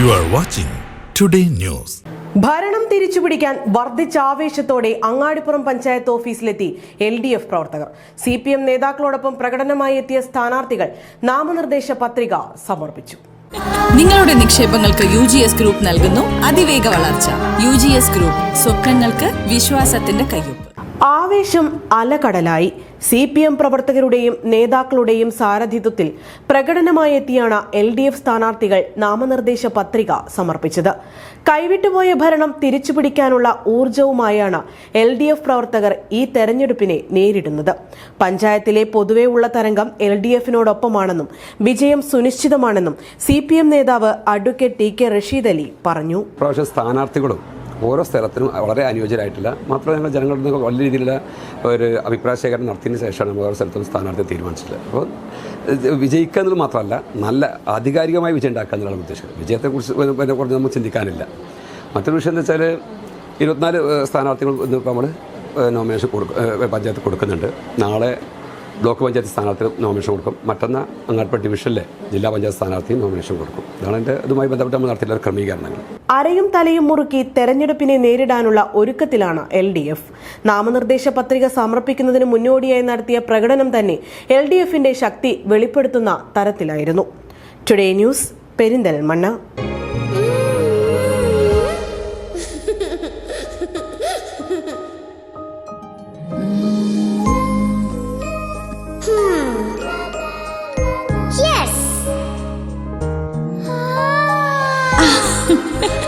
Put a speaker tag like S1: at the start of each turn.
S1: You are watching today news
S2: ഭരണം തിരിച്ചുപിടിക്കാൻ വർദ്ധിച്ച ആവേശത്തോടെ അങ്ങാടിപ്പുറം പഞ്ചായത്ത് ഓഫീസിലെത്തി എൽ ഡി എഫ് പ്രവർത്തകർ. സി പി എം നേതാക്കളോടൊപ്പം പ്രകടനമായി എത്തിയ സ്ഥാനാർത്ഥികൾ നാമനിർദ്ദേശ പത്രിക സമർപ്പിച്ചു.
S3: നിങ്ങളുടെ നിക്ഷേപങ്ങൾക്ക് യു ജി എസ് ഗ്രൂപ്പ് നൽകുന്നു. അതിവേഗ വളർച്ച. യു ജി എസ് ഗ്രൂപ്പ് സ്വപ്നങ്ങൾക്ക് വിശ്വാസത്തിന്റെ കയ്യൊപ്പ്.
S2: ആവേശം അലകടലായി. സി പി എം പ്രവർത്തകരുടെയും നേതാക്കളുടെയും സാരഥിത്വത്തിൽ പ്രകടനമായെത്തിയാണ് എൽ ഡി എഫ് സ്ഥാനാർത്ഥികൾ നാമനിർദ്ദേശ പത്രിക സമർപ്പിച്ചത്. കൈവിട്ടുപോയ ഭരണം തിരിച്ചുപിടിക്കാനുള്ള ഊർജവുമായാണ് എൽ ഡി എഫ് പ്രവർത്തകർ ഈ തെരഞ്ഞെടുപ്പിനെ നേരിടുന്നത്. പഞ്ചായത്തിലെ പൊതുവെ ഉള്ള തരംഗം എൽ ഡി എഫിനോടൊപ്പമാണെന്നും വിജയം സുനിശ്ചിതമാണെന്നും സി പി എം നേതാവ് advocate T K Rasheed Ali പറഞ്ഞു.
S4: ഓരോ സ്ഥലത്തിനും വളരെ അനുയോജ്യരായിട്ടില്ല മാത്രമല്ല ഞങ്ങൾ ജനങ്ങളിൽ നിന്ന് വലിയ രീതിയിലുള്ള ഒരു അഭിപ്രായ ശേഖരണം നടത്തിയതിന് ശേഷമാണ് നമ്മൾ ഓരോ സ്ഥലത്തും സ്ഥാനാർത്ഥി തീരുമാനിച്ചിട്ടുള്ളത് അപ്പോൾ വിജയിക്കുക എന്നുള്ളത് മാത്രമല്ല നല്ല ആധികാരികമായി വിജയം ഉണ്ടാക്കുക എന്നുള്ളതാണ് ഉദ്ദേശിക്കുന്നത് വിജയത്തെക്കുറിച്ച് പിന്നെ കുറച്ച് നമ്മൾ ചിന്തിക്കാനില്ല. മറ്റൊരു വിഷയം എന്ന് വെച്ചാൽ ഇരുപത്തിനാല് സ്ഥാനാർത്ഥികൾ ഇന്നിപ്പോൾ നമ്മൾ നോമിനേഷൻ കൊടുക്കുക പഞ്ചായത്ത് കൊടുക്കുന്നുണ്ട്. നാളെ ബ്ലോക്ക് പഞ്ചായത്ത് സ്ഥാനാർത്ഥി നോമിനേഷൻ കൊടുക്കും. മറ്റന്ന അങ്ങാടിപ്പുറം ഡിവിഷനിലെ ജില്ലാ പഞ്ചായത്ത് സ്ഥാനാർത്ഥി നോമിനേഷൻ കൊടുക്കും. ഇതാണ് എന്റെ ഇതുമായി ബന്ധപ്പെട്ട് നമ്മൾ നടത്തിയിട്ടുള്ള ക്രമീകരണങ്ങൾ.
S2: അരയും തലയും മുറുക്കി തെരഞ്ഞെടുപ്പിനെ നേരിടാനുള്ള ഒരുക്കത്തിലാണ് എൽ ഡി എഫ്. നാമനിർദ്ദേശ പത്രിക സമർപ്പിക്കുന്നതിന് മുന്നോടിയായി നടത്തിയ പ്രകടനം തന്നെ എൽ ഡി എഫിന്റെ ശക്തി വെളിപ്പെടുത്തുന്ന തരത്തിലായിരുന്നു. Today news Perinthalmanna.